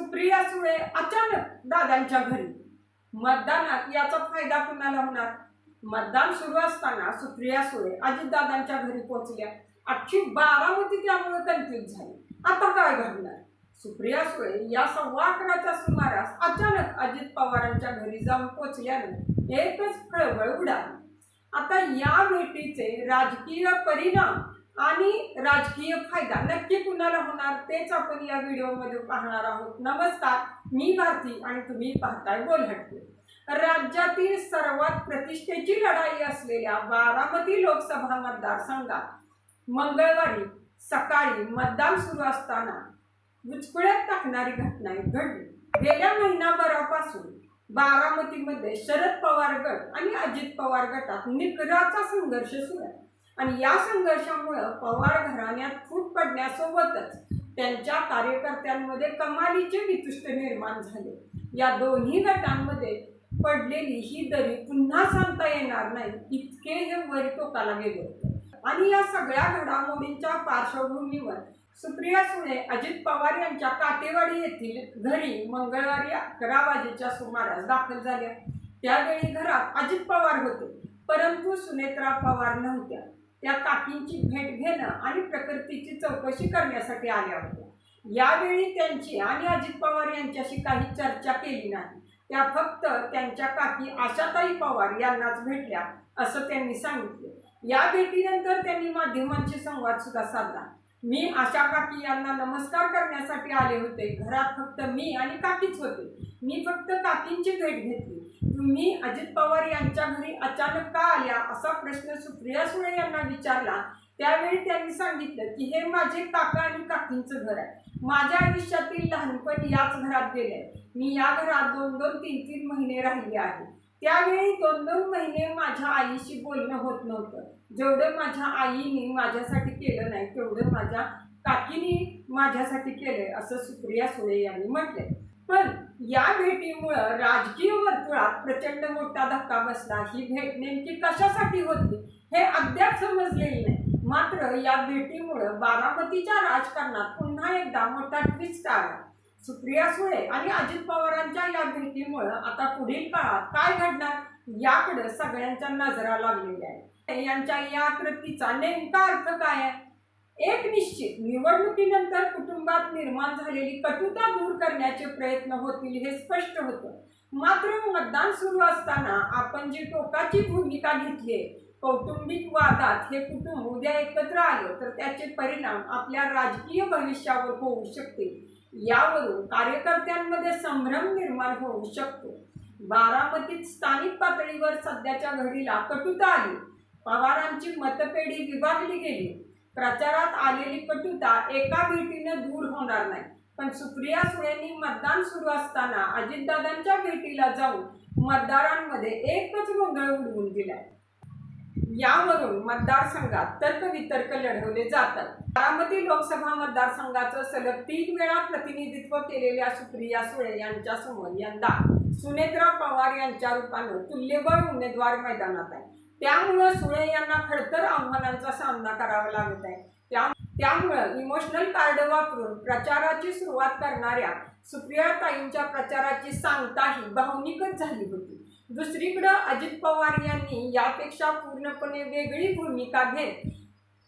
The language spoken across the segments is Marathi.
सुप्रिया सुळे अचानक दादांच्या घरी. मतदानात याचा फायदा कुणाला होणार? मतदान सुरू असताना सुप्रिया सुळे अजितदादांच्या घरी पोहोचल्या. आजची बारामती त्यामुळे कन्फ्युज झाली. आता काय घडणार? सुप्रिया सुळे या सव्वा अकराच्या सुमारास अचानक अजित पवारांच्या घरी जाऊन पोहोचल्यानं एकच खळबळ उडाली. आता या भेटीचे राजकीय परिणाम आणि राजकीय फायदा नक्की कुणाला होणार तेच आपण या व्हिडिओमध्ये पाहणार आहोत. नमस्कार मी भारती आणि तुम्ही पाहताय बोलहटके राज्यातील सर्वात प्रतिष्ठेची लढाई असलेल्या बारामती लोकसभा मतदारसंघात मंगळवारी सकाळी मतदान सुरू असताना बुचकुळ्यात टाकणारी घटना घडली. गेल्या महिनाभरापासून बारामतीमध्ये शरद पवार गट आणि अजित पवार गटात निकराचा संघर्ष सुरू आहे. आणि या संघर्षामुळं पवार घराण्यात फूट पडण्यासोबतच त्यांच्या कार्यकर्त्यांमध्ये कमालीचे वितुष्ट निर्माण झाले. या दोन्ही गटांमध्ये पडलेली ही दरी पुन्हा सांगता येणार नाही इतके हे वर टोकाला गेले होते. आणि या सगळ्या घडामोडींच्या पार्श्वभूमीवर सुप्रिया सुळे अजित पवार यांच्या काटेवाडी येथील घरी मंगळवारी अकरा वाजेच्या सुमारास दाखल झाल्या. त्यावेळी घरात अजित पवार होते परंतु सुनेत्रा पवार नव्हत्या. त्या काकींची भेट घेणं आणि प्रकृतीची चौकशी करण्यासाठी आल्या होत्या. यावेळी त्यांची आणि अजित पवार यांच्याशी काही चर्चा केली नाही. त्या फक्त त्यांच्या काकी आशाताई पवार यांनाच भेटल्या असं त्यांनी सांगितले. या भेटीनंतर त्यांनी माध्यमांशी संवाद सुद्धा साधला. मी आशा काकी यांना नमस्कार करण्यासाठी आले होते. घरात फक्त मी आणि काकीच होते. मी फक्त काकींची भेट घेतली. तुम्ही अजित पवार यांच्या घरी अचानक का आल्या असा प्रश्न सुप्रिया सुळे यांना विचारला. त्यावेळी त्यांनी सांगितलं की हे माझे काका आणि काकींचं घर आहे. माझ्या आयुष्यातील लहानपण याच घरात गेले मी या घरात दोन दोन तीन तीन महिने राहिले आहे. त्यावेळी दोन दोन महिने माझ्या आईशी बोलणं होत नव्हतं. जेवढं माझ्या आईने माझ्यासाठी केलं नाही तेवढं माझ्या काकीने माझ्यासाठी केलंय असं सुप्रिया सुळे यांनी म्हटलं पण या भेटीमुळं राजकीय वर्तुळात प्रचंड मोठा धक्का बसला. ही भेट नेमकी कशासाठी होती हे अद्याप समजलेली नाही. मात्र या भेटीमुळं बारामतीच्या राजकारणात पुन्हा एकदा मोठा ट्विस्ट आला. सुप्रिया सुळे आणि अजित पवारांच्या या भेटीमुळं आता पुढील काळात काय घडणार याकडे सगळ्यांच्या नजरा लागलेल्या आहेत. यांच्या या कृतीचा नेमका अर्थ काय आहे? एक निश्चित निवडणुकीनंतर कुटुंबात निर्माण झालेली कटुता दूर करण्याचे प्रयत्न होतील हे स्पष्ट होतं. मात्र मतदान सुरू असताना आपण जी टोकाची भूमिका घेतली कौटुंबिक वादात हे कुटुंब उद्या एकत्र आलं तर त्याचे परिणाम आपल्या राजकीय भविष्यावर होऊ शकतील. यावरून कार्यकर्त्यांमध्ये संभ्रम निर्माण होऊ शकतो. बारामतीत स्थानिक पातळीवर सध्याच्या घडीला कटुता आली. पवारांची मतपेढी विभागली गेली. प्रचारात आलेली कटुता एका भेटीने दूर होणार नाही. पण सुप्रिया सुळेंनी मतदान सुरू असताना अजितदादांच्या भेटीला जाऊन मतदारांमध्ये एकच गोंधळ उडवून दिलाय. यावरून मतदारसंघात तर्कवितर्क लढवले जातात. बारामती लोकसभा मतदारसंघाचं सलग तीन वेळा प्रतिनिधित्व केलेल्या सुप्रिया सुळे यांच्यासमोर यंदा सुनेत्रा पवार यांच्या रूपानं तुल्यबळ उमेदवार मैदानात आहे. त्यामुळं सुळे यांना खडतर आव्हानांचा सामना करावा लागत आहे. त्या त्यामुळं इमोशनल कार्ड वापरून प्रचाराची सुरुवात करणाऱ्या सुप्रियाताईंच्या प्रचाराची सांगताही भावनिकच झाली होती. दुसरीकडं अजित पवार यांनी यापेक्षा पूर्णपणे वेगळी भूमिका घेत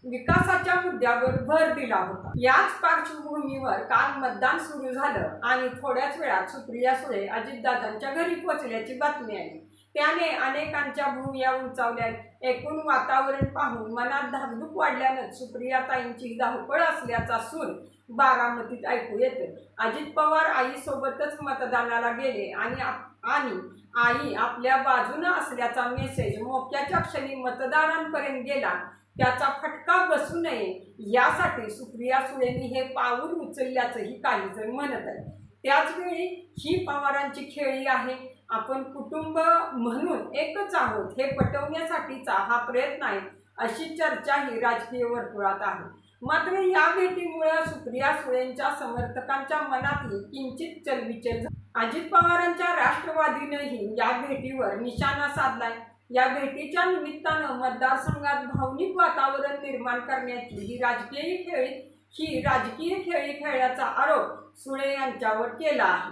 विकासाच्या मुद्द्यावर भर दिला होता. याच पार्श्वभूमीवर काल मतदान सुरू झालं आणि थोड्याच वेळात सुप्रिया सुळे अजितदादांच्या घरी पोहोचल्याची बातमी आली. त्याने अनेकांच्या भूमिया उंचावल्या एकूण वातावरण पाहून मनात धाकधूक वाढल्यानं सुप्रियाताईंची धावपळ असल्याचा सूर बारामतीत ऐकू येते. अजित पवार आईसोबतच मतदानाला गेले आणि आणि आई आपल्या बाजूनं असल्याचा मेसेज मोक्याच्या क्षणी मतदारांपर्यंत गेला. त्याचा फटका बसू नये यासाठी सुप्रिया सुळेंनी हे पाऊल उचलल्याचंही काही जण म्हणत आहे त्याचवेळी ही पवारांची खेळी आहे. आपण कुटुंब म्हणून एकच आहोत हे पटवण्यासाठीचा हा प्रयत्न आहे अशी चर्चाही राजकीय वर्तुळात आहे. मात्र या भेटीमुळे सुप्रिया सुळेंच्या समर्थकांच्या मनातही किंचित चलबिचल अजित पवारांच्या राष्ट्रवादीनेही या भेटीवर निशाणा साधलाय. या भेटीच्या निमित्तानं मतदारसंघात भावनिक वातावरण निर्माण करण्याची ही राजकीय खेळी ही राजकीय खेळी खेळल्याचा आरोप सुळे यांच्यावर केला आहे.